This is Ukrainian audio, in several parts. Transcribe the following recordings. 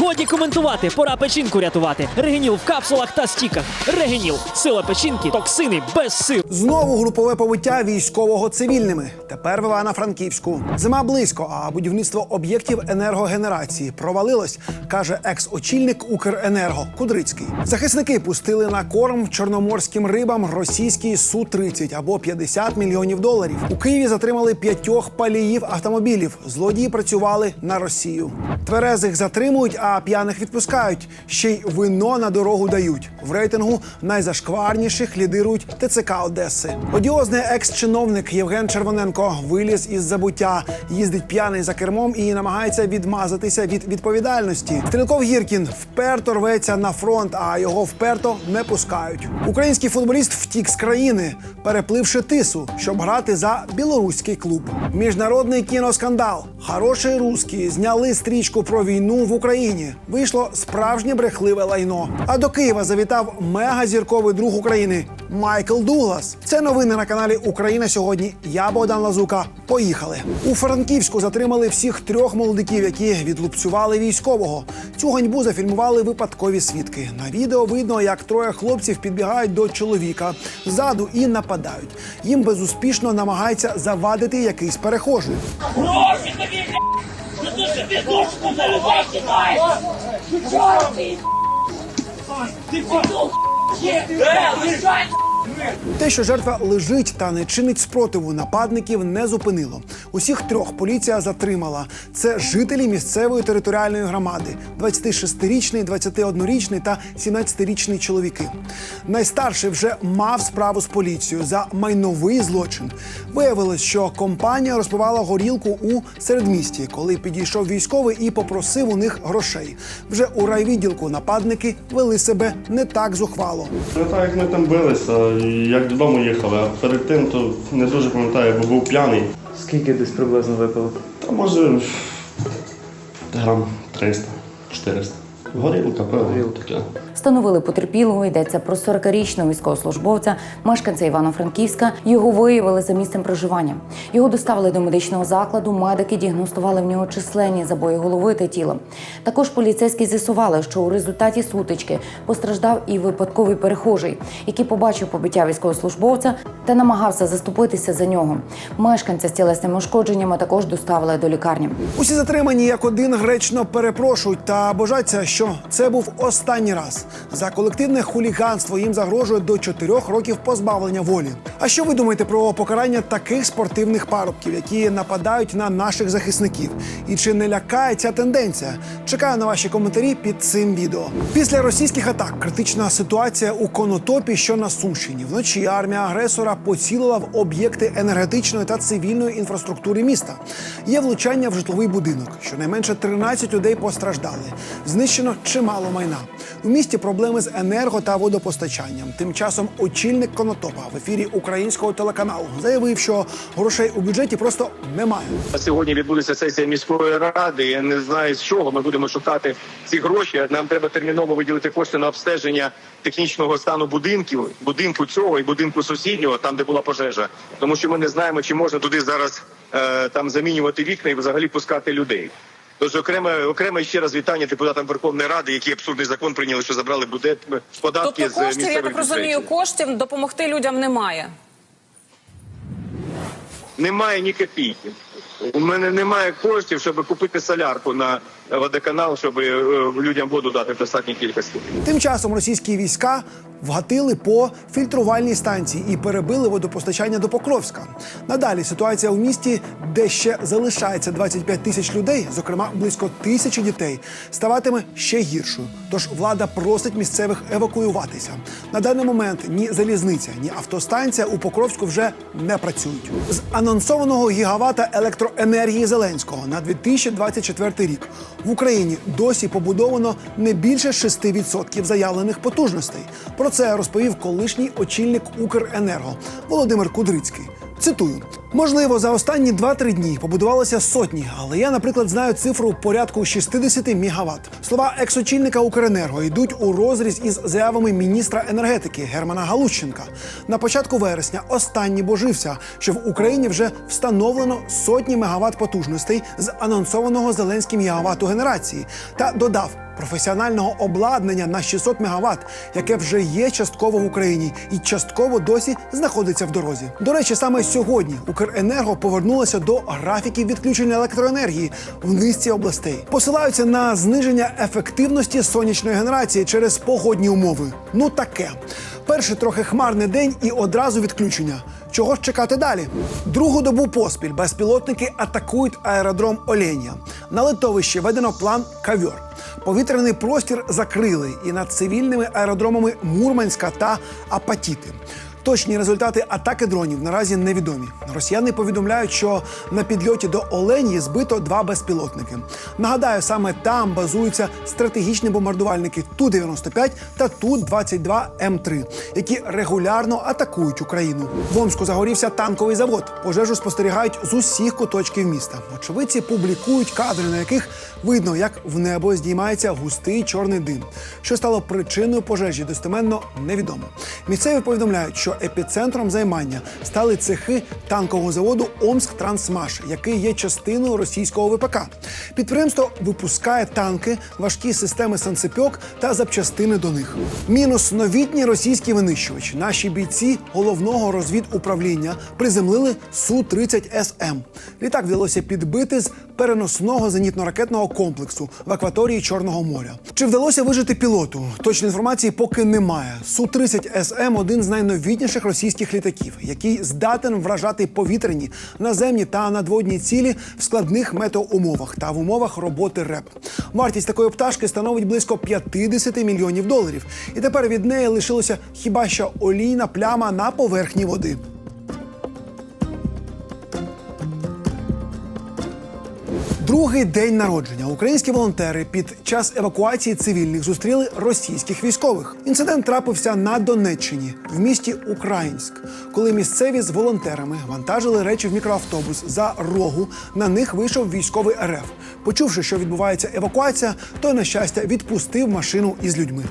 Годі коментувати, пора печінку рятувати. Регеніл в капсулах та стіках. Регеніл. Сила печінки, токсини без сил. Знову групове побиття військового цивільними. Тепер в Івано-Франківську. Зима близько, а будівництво об'єктів енергогенерації провалилось, каже екс-очільник Укренерго Кудрицький. Захисники пустили на корм чорноморським рибам російський су 30 або 50 мільйонів доларів. У Києві затримали п'ятьох паліїв автомобілів. Злодії працювали на Росію. Тверезих затримують, а п'яних відпускають. Ще й вино на дорогу дають. В рейтингу найзашкварніших лідирують ТЦК Одеси. Одіозний екс-чиновник Євген Червоненко виліз із забуття, їздить п'яний за кермом і намагається відмазатися від відповідальності. Стрілков Гіркін вперто рветься на фронт, а його вперто не пускають. Український футболіст втік з країни, перепливши тису, щоб грати за білоруський клуб. Міжнародний кіноскандал. Хороший русські зняли стрічку про війну в Україні. Вийшло справжнє брехливе лайно. А до Києва завітав мегазірковий друг України Майкл Дуглас. Це новини на каналі Україна сьогодні. Я Богдан Лазука. Поїхали у Франківську. Затримали всіх трьох молодиків, які відлупцювали військового. Цю ганьбу зафільмували випадкові свідки. На відео видно, як троє хлопців підбігають до чоловіка ззаду і нападають. Їм безуспішно намагається завадити якийсь перехожий. Ти ж ти дошку заливай кидаєш! Чого ти? Ти подух, є! Те, що жертва лежить та не чинить спротиву, нападників не зупинило. Усіх трьох поліція затримала. Це жителі місцевої територіальної громади: 26-річний, 21-річний та 17-річний чоловіки. Найстарший вже мав справу з поліцією за майновий злочин. Виявилось, що компанія розпивала горілку у середмісті, коли підійшов військовий і попросив у них грошей. Вже у райвідділку нападники вели себе не так зухвало. Не так, як ми там билися, і як додому їхали, а перед тим то не дуже пам'ятаю, бо був п'яний. Скільки десь приблизно випили? Та може грам 300, 400. Горілка, таке. Встановили потерпілого. Йдеться про 40-річного військовослужбовця, мешканця Івано-Франківська. Його виявили за місцем проживання. Його доставили до медичного закладу. Медики діагностували в нього численні забої голови та тіла. Також поліцейські з'ясували, що у результаті сутички постраждав і випадковий перехожий, який побачив побиття військовослужбовця та намагався заступитися за нього. Мешканця з тілесними ушкодженнями також доставили до лікарні. Усі затримані як один гречно перепрошують та бажаться, що це був останній раз. За колективне хуліганство їм загрожує до 4 років позбавлення волі. А що ви думаєте про покарання таких спортивних парубків, які нападають на наших захисників? І чи не лякає ця тенденція? Чекаю на ваші коментарі під цим відео. Після російських атак критична ситуація у Конотопі, що на Сумщині. Вночі армія агресора поцілила в об'єкти енергетичної та цивільної інфраструктури міста. Є влучання в житловий будинок. Щонайменше 13 людей постраждали. Знищено чимало майна. У місті проблеми з енерго та водопостачанням. Тим часом очільник Конотопа в ефірі українського телеканалу заявив, що грошей у бюджеті просто немає. Сьогодні відбудеться сесія міської ради. Я не знаю з чого ми будемо шукати ці гроші. Нам треба терміново виділити кошти на обстеження технічного стану будинків, будинку цього і будинку сусіднього, там де була пожежа. Тому що ми не знаємо, чи можна туди зараз е, там замінювати вікна і взагалі пускати людей. Тож окреме окреме ще раз вітання депутатам Верховної Ради, які абсурдний закон прийняли, що забрали буде податки Тобто з місцевих я так розумію, коштів допомогти людям немає. Немає ні копійки. У мене немає коштів, щоб купити солярку на водоканал, щоб е, людям воду дати в достатній кількості. Тим часом російські війська вгатили по фільтрувальній станції і перебили водопостачання до Покровська. Надалі ситуація у місті, де ще залишається 25 тисяч людей, зокрема близько тисячі дітей, ставатиме ще гіршою. Тож влада просить місцевих евакуюватися. На даний момент ні залізниця, ні автостанція у Покровську вже не працюють. З анонсованого гігавата електроенергії Зеленського на 2024 рік в Україні досі побудовано не більше 6% заявлених потужностей. Про це розповів колишній очільник Укренерго Володимир Кудрицький. Цитую: можливо, за останні 2-3 дні побудувалося сотні, але я, наприклад, знаю цифру порядку 60 мегаватт. Слова екс-очільника Укренерго йдуть у розріз із заявами міністра енергетики Германа Галущенка. На початку вересня останній божився, що в Україні вже встановлено сотні мегаватт потужностей з анонсованого Зеленським гігавату генерації, та додав. Професіонального обладнання на 600 МВт, яке вже є частково в Україні і частково досі знаходиться в дорозі. До речі, саме сьогодні Укренерго повернулося до графіків відключення електроенергії в низці областей. Посилаються на зниження ефективності сонячної генерації через погодні умови. Ну таке. Перший трохи хмарний день і одразу відключення. Чого ж чекати далі? Другу добу поспіль безпілотники атакують аеродром Оленя. На литовищі введено план Кавьор. Повітряний простір закрили і над цивільними аеродромами Мурманська та Апатіти. Точні результати атаки дронів наразі невідомі. Росіяни повідомляють, що на підльоті до Оленії збито два безпілотники. Нагадаю, саме там базуються стратегічні бомбардувальники Ту-95 та Ту-22М3, які регулярно атакують Україну. В Омську загорівся танковий завод. Пожежу спостерігають з усіх куточків міста. Очевидці публікують кадри, на яких видно, як в небо здіймається густий чорний дим. Що стало причиною пожежі, достеменно невідомо. Місцеві повідомляють, що епіцентром займання стали цехи танкового заводу Омськ-Трансмаш, який є частиною російського ВПК. Підприємство випускає танки, важкі системи санцепьок та запчастини до них. Мінус новітній російський винищувач. Наші бійці головного розвідуправління приземлили су 30 СМ. Літак вдалося підбити з переносного зенітно-ракетного комплексу в акваторії Чорного моря. Чи вдалося вижити пілоту? Точної інформації поки немає. су 30 СМ один з найновітніших російських літаків, який здатен вражати повітряні, наземні та надводні цілі в складних метеоумовах та в умовах роботи РЕП. Вартість такої пташки становить близько 50 мільйонів доларів. І тепер від неї лишилося хіба що олійна пляма на поверхні води. Другий день народження українські волонтери під час евакуації цивільних зустріли російських військових. Інцидент трапився на Донеччині в місті Українськ, коли місцеві з волонтерами вантажили речі в мікроавтобус за рогу. На них вийшов військовий РФ. Почувши, що відбувається евакуація, той на щастя відпустив машину із людьми.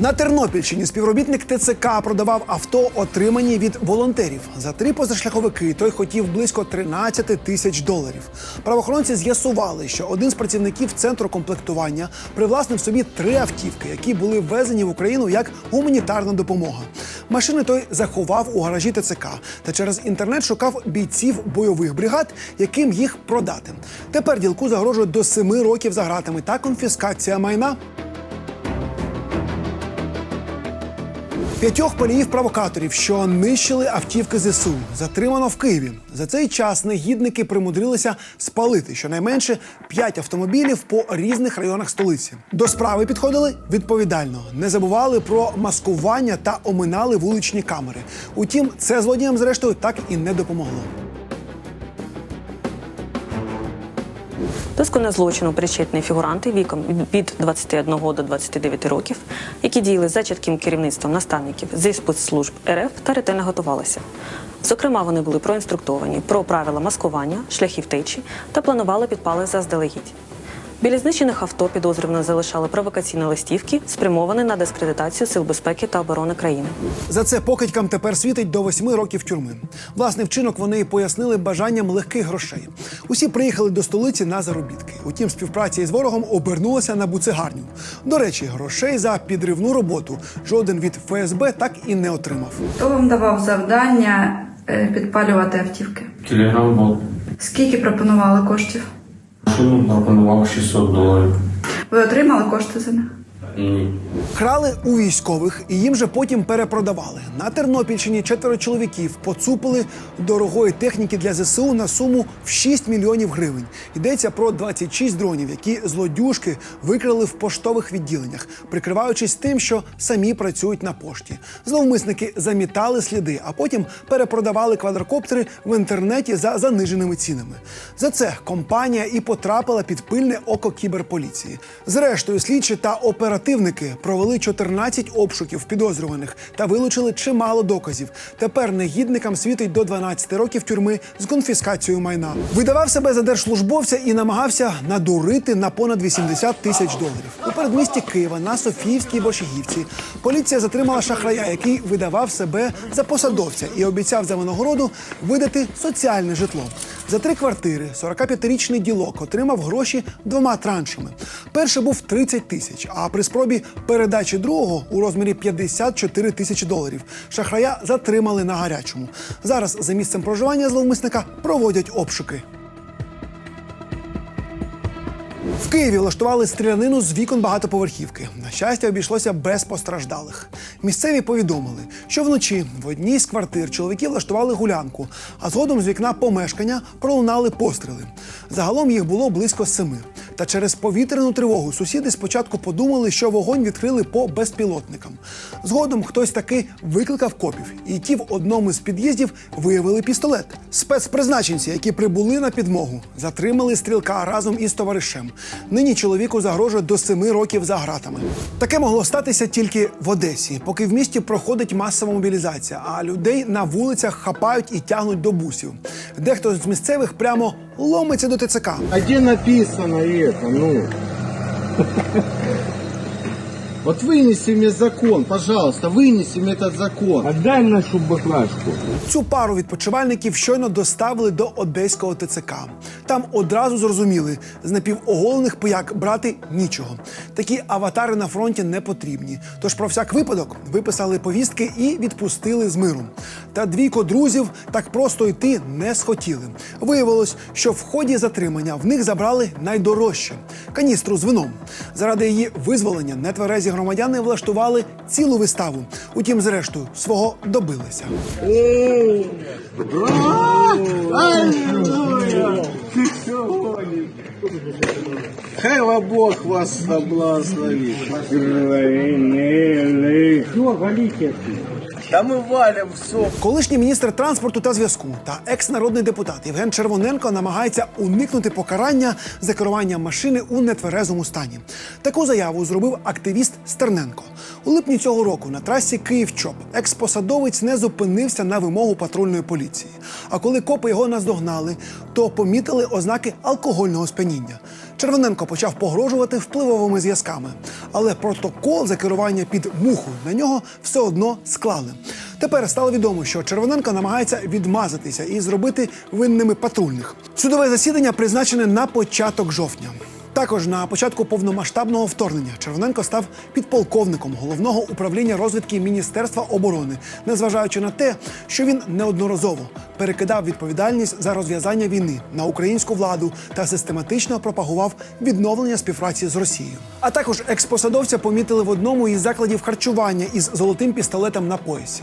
На Тернопільщині співробітник ТЦК продавав авто, отримані від волонтерів. За три позашляховики той хотів близько 13 тисяч доларів. Правоохоронці з'ясували, що один з працівників центру комплектування привласнив собі три автівки, які були ввезені в Україну як гуманітарна допомога. Машини той заховав у гаражі ТЦК та через інтернет шукав бійців бойових бригад, яким їх продати. Тепер ділку загрожує до семи років за гратами та конфіскація майна. П'ятьох паліїв-провокаторів, що нищили автівки ЗСУ, затримано в Києві. За цей час негідники примудрилися спалити щонайменше п'ять автомобілів по різних районах столиці. До справи підходили відповідально, не забували про маскування та оминали вуличні камери. Утім, це злодіям, зрештою, так і не допомогло. До скоєння злочину причетні фігуранти віком від 21 до 29 років, які діяли за чітким керівництвом наставників зі спецслужб РФ та ретельно готувалися. Зокрема, вони були проінструктовані про правила маскування, шляхи втечі та планували підпали заздалегідь. Біля знищених авто підозрювано залишали провокаційні листівки, спрямовані на дискредитацію сил безпеки та оборони країни. За це покидькам тепер світить до восьми років тюрми. Власний вчинок вони і пояснили бажанням легких грошей. Усі приїхали до столиці на заробітки. Утім, співпраця із ворогом обернулася на буцегарню. До речі, грошей за підривну роботу жоден від ФСБ так і не отримав. Хто вам давав завдання е, підпалювати автівки? Телеграм-бот. Скільки пропонували коштів? Машину пропонував 600 доларів. Ви отримали кошти за них? Ні. Крали у військових і їм же потім перепродавали. На Тернопільщині четверо чоловіків поцупили дорогої техніки для ЗСУ на суму в 6 мільйонів гривень. Йдеться про 26 дронів, які злодюжки викрали в поштових відділеннях, прикриваючись тим, що самі працюють на пошті. Зловмисники замітали сліди, а потім перепродавали квадрокоптери в інтернеті за заниженими цінами. За це компанія і потрапила під пильне око кіберполіції. Зрештою, слідчі та оперативники провели 14 обшуків підозрюваних та вилучили чимало доказів. Тепер негідникам світить до 12 років тюрми з конфіскацією майна. Видавав себе за держслужбовця і намагався надурити на понад 80 тисяч доларів. У передмісті Києва на Софіївській Борщагівці поліція затримала шахрая, який видавав себе за посадовця і обіцяв за винагороду видати соціальне житло. За три квартири 45-річний ділок отримав гроші двома траншами. Перший був 30 тисяч, а при спробі передачі другого у розмірі 54 тисячі доларів шахрая затримали на гарячому. Зараз за місцем проживання зловмисника проводять обшуки. Києві влаштували стрілянину з вікон багатоповерхівки. На щастя, обійшлося без постраждалих. Місцеві повідомили, що вночі в одній з квартир чоловіки влаштували гулянку, а згодом з вікна помешкання пролунали постріли. Загалом їх було близько семи. Та через повітряну тривогу сусіди спочатку подумали, що вогонь відкрили по безпілотникам. Згодом хтось таки викликав копів, і ті в одному з під'їздів виявили пістолет. Спецпризначенці, які прибули на підмогу, затримали стрілка разом із товаришем. Нині чоловіку загрожує до семи років за гратами. Таке могло статися тільки в Одесі, поки в місті проходить масова мобілізація, а людей на вулицях хапають і тягнуть до бусів. Дехто з місцевих прямо ломиться до ТЦК. А где написано это, ну? Вот вынеси мне закон, пожалуйста, вынеси мне этот закон. Отдай нашу баклажку. Цю пару відпочивальників щойно доставили до одеського ТЦК. Там одразу зрозуміли, з напівоголених пияк брати нічого. Такі аватари на фронті не потрібні. Тож про всяк випадок виписали повістки і відпустили з миром. Та двійко друзів так просто йти не схотіли. Виявилось, що в ході затримання в них забрали найдорожче каністру з вином. Заради її визволення нетверезі громадяни влаштували цілу виставу. Утім, зрештою, свого добилися. Хай Бог вас благословит. Да мы валим все. Колишній міністр транспорту та зв'язку та екс-народний депутат Євген Червоненко намагається уникнути покарання за керування машини у нетверезому стані. Таку заяву зробив активіст Стерненко. У липні цього року на трасі Київ-Чоп екс-посадовець не зупинився на вимогу патрульної поліції. А коли копи його наздогнали, то помітили ознаки алкогольного сп'яніння. Червоненко почав погрожувати впливовими зв'язками, але протокол за керування під муху на нього все одно склали. Тепер стало відомо, що Червоненко намагається відмазатися і зробити винними патрульних. Судове засідання призначене на початок жовтня. Також на початку повномасштабного вторгнення Червоненко став підполковником головного управління розвідки Міністерства оборони, незважаючи на те, що він неодноразово перекидав відповідальність за розв'язання війни на українську владу та систематично пропагував відновлення співпраці з Росією. А також експосадовця помітили в одному із закладів харчування із золотим пістолетом на поясі.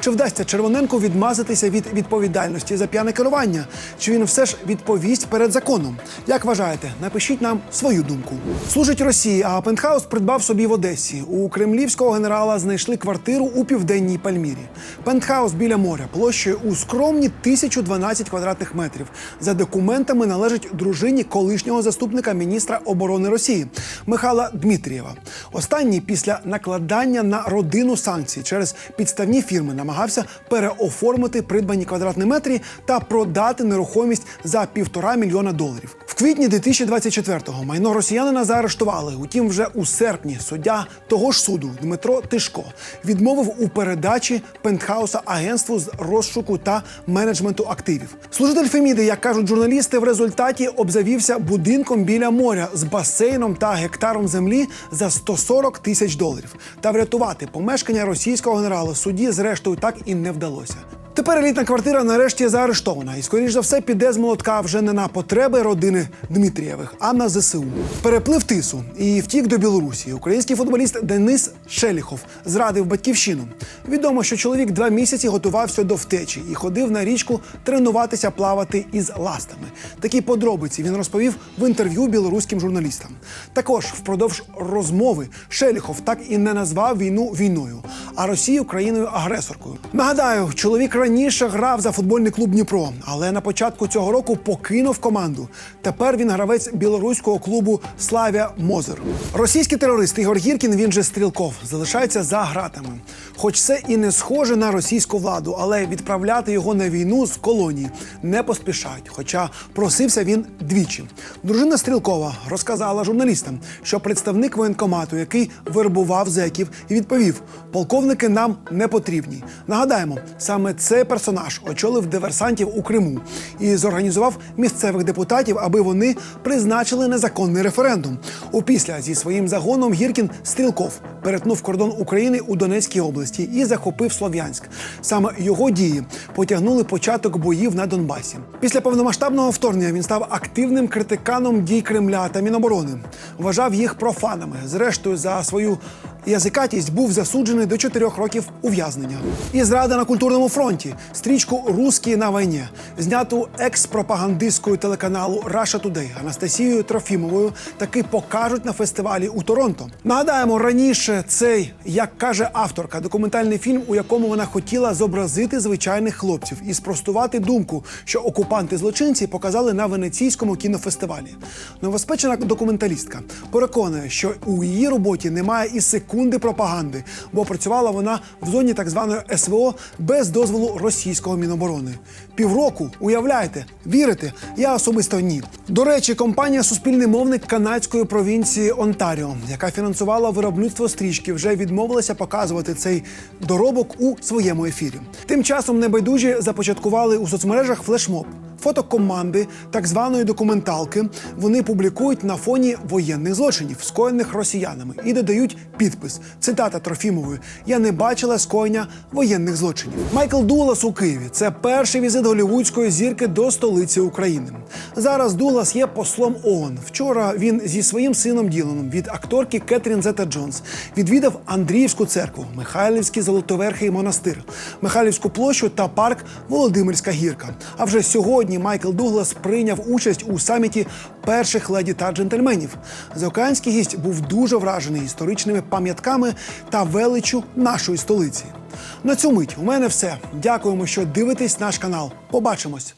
Чи вдасться Червоненку відмазатися від відповідальності за п'яне керування? Чи він все ж відповість перед законом? Як вважаєте, напишіть нам свою думку. Служить Росії, а пентхаус придбав собі в Одесі. У кремлівського генерала знайшли квартиру у південній Пальмірі. Пентхаус біля моря площею у скромні 1012 квадратних метрів. За документами належить дружині колишнього заступника міністра оборони Росії Михайла Дмитрієва. Останній після накладання на родину санкцій через підставні фірми намагався переоформити придбані квадратні метри та продати нерухомість за півтора мільйона доларів. В квітні 2024-го майно росіянина заарештували. Утім, вже у серпні суддя того ж суду Дмитро Тишко відмовив у передачі пентхауса агентству з розшуку та менеджменту активів. Служитель Феміди, як кажуть журналісти, в результаті обзавівся будинком біля моря з басейном та гектаром землі за 140 тисяч доларів. Та врятувати помешкання російського генерала судді, зрештою, так і не вдалося. Тепер елітна квартира нарешті заарештована, і скоріш за все піде з молотка вже не на потреби родини Дмитрієвих, а на ЗСУ. Переплив тису і втік до Білорусі. Український футболіст Денис Шеліхов зрадив батьківщину. Відомо, що чоловік два місяці готувався до втечі і ходив на річку тренуватися плавати із ластами. Такі подробиці він розповів в інтерв'ю білоруським журналістам. Також впродовж розмови Шеліхов так і не назвав війну війною, а Росію країною агресоркою. Нагадаю, чоловік раніше грав за футбольний клуб Дніпро, але на початку цього року покинув команду. Тепер він гравець білоруського клубу Славія Мозер. Російський терорист Ігор Гіркін, він же Стрілков, залишається за гратами. Хоч це і не схоже на російську владу, але відправляти його на війну з колонії не поспішають. Хоча просився він двічі. Дружина Стрілкова розказала журналістам, що представник воєнкомату, який вербував зеків, і відповів: полковники нам не потрібні. Нагадаємо, саме цей персонаж очолив диверсантів у Криму і зорганізував місцевих депутатів, аби вони призначили незаконний референдум. Опісля зі своїм загоном Гіркін Стрілков перетнув кордон України у Донецькій області і захопив Слов'янськ. Саме його дії потягнули початок боїв на Донбасі. Після повномасштабного вторгнення він став активним критиканом дій Кремля та Міноборони. Вважав їх профанами. Зрештою, за свою язикатість був засуджений до чотирьох років ув'язнення. І зрада на культурному фронті. Стрічку Русські на війні, зняту екс-пропагандисткою телеканалу Russia Today Анастасією Трофімовою, таки покажуть на фестивалі у Торонто. Нагадаємо, раніше цей, як каже авторка, документальний фільм, у якому вона хотіла зобразити звичайних хлопців і спростувати думку, що окупанти-злочинці показали на венеційському кінофестивалі. Новоспечена документалістка переконує, що у її роботі немає і секунди пропаганди, бо працювала вона в зоні так званої СВО без дозволу російського міноборони. Півроку, уявляєте, вірите? Я особисто ні. До речі, компанія Суспільний мовник канадської провінції Онтаріо, яка фінансувала виробництво стрічки, вже відмовилася показувати цей доробок у своєму ефірі. Тим часом небайдужі започаткували у соцмережах флешмоб. Фото команди так званої документалки вони публікують на фоні воєнних злочинів, скоєних росіянами, і додають підпис. Цитата Трофімової: Я не бачила скоєння воєнних злочинів. Майкл Дуглас у Києві це перший візит голівудської зірки до столиці України. Зараз Дуглас є послом ООН. Вчора він зі своїм сином Діланом від акторки Кетрін Зета Джонс відвідав Андріївську церкву, Михайлівський Золотоверхий монастир, Михайлівську площу та парк Володимирська гірка. А вже сьогодні Майкл Дуглас прийняв участь у саміті перших леді та джентльменів. Заокеанський гість був дуже вражений історичними пам'ятками та величу нашої столиці. На цю мить у мене все. Дякуємо, що дивитесь наш канал. Побачимось.